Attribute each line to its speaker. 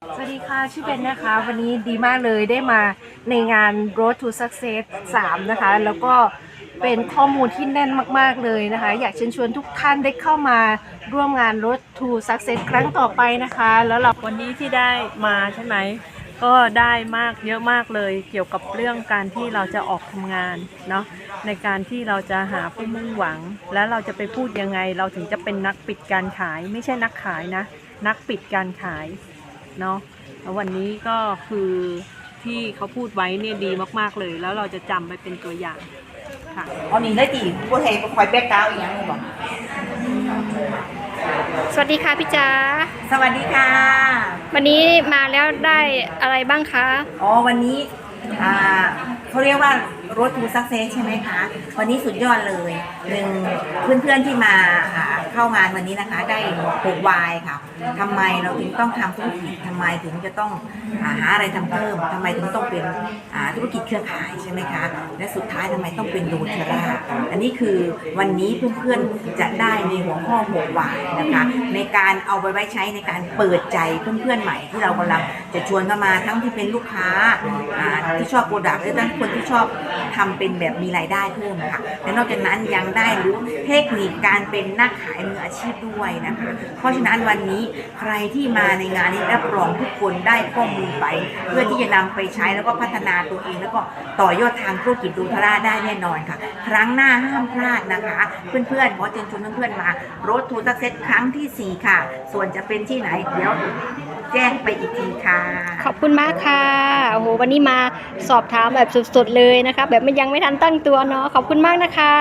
Speaker 1: สวัสดีค่ะ ชื่อเบนนะคะ วันนี้ดีมากเลยได้มาในงาน Road to Success 3 นะคะ แล้วก็เป็นข้อมูลที่แน่นมาก ๆ เลยนะคะ อยากเชิญชวนทุกท่านได้เข้ามาร่วมงาน Road to Success ครั้งต่อไปนะคะ แล้วเรา
Speaker 2: วันนี้ที่ได้มาใช่ไหม ก็ได้มากเยอะมากเลยเกี่ยวกับเรื่องการที่เราจะออกทำงานเนาะในการที่เราจะหาผู้มุ่งหวัง แล้วเราจะไปพูดยังไง เราถึงจะเป็นนักปิดการขาย ไม่ใช่นักขายนะ นักปิดการขาย เนาะแล้ววันนี้ก็คือที่เขาพูดไว้เนี่ยดีมากๆเลย แล้วเราจะจำไปเป็นตัวอย่างค่ะ
Speaker 3: เอานี่ได้ตีบัวไทยคอยแบกกราวด์อีกอย่างหนึงบอก
Speaker 4: สวัสดีค่ะพี่จ๋า
Speaker 3: สวัสดีค่ะ
Speaker 4: วันนี้มาแล้วได้อะไรบ้างคะ
Speaker 3: อ๋อวันนี้อ่าเขาเรียกว่า รถทูซักเซสใช่ไหมคะ วันนี้สุดยอดเลยหนึ่งเพื่อนๆที่มาอ่าเข้างานวันนี้นะคะ ได้6วายค่ะทำไมเราถึงต้องทำธุรกิจทำไมถึงจะต้องหาอะไรทำเพิ่มทำไมถึงต้องเป็นธุรกิจเครือข่ายใช่ไหมคะ และสุดท้ายทำไมต้องเป็นโดเทอร่าอันนี้คือวันนี้เพื่อนๆจะได้ในหัวข้อ6วายนะคะ ในการเอาไปไว้ใช้ในการเปิดใจเพื่อนๆใหม่ที่เรากำลังจะชวนเข้ามาทั้งที่เป็นลูกค้าอ่าที่ชอบโปรดักต์และทั้งคนที่ชอบทำเป็นแบบมีรายได้เพิ่มค่ะและนอกจากนั้นยังได้รู้เทคนิคการเป็นนักขายมืออาชีพด้วยนะคะ เพราะฉะนั้นวันนี้ใครที่มาในงานนี้รับรองทุกคนได้ข้อมูลไป เพื่อที่จะนำไปใช้แล้วก็พัฒนาตัวเอง แล้วก็ต่อยอดทางธุรกิจดูทาร่าได้แน่นอนค่ะ ครั้งหน้าห้ามพลาดนะคะ เพื่อนๆขอเชิญชวนเพื่อนๆมารถทูตักเซตครั้งทีสี่ 4 ค่ะ ส่วนจะเป็นที่ไหนเดี๋ยวแจ้งไปอีกทีค่ะ
Speaker 4: ขอบคุณมากค่ะโอ้โหวันนี้มาสอบถามแบบสดๆเลยนะคะ แบบมันยังไม่ทันตั้งตัวเนาะขอบคุณมากนะคะ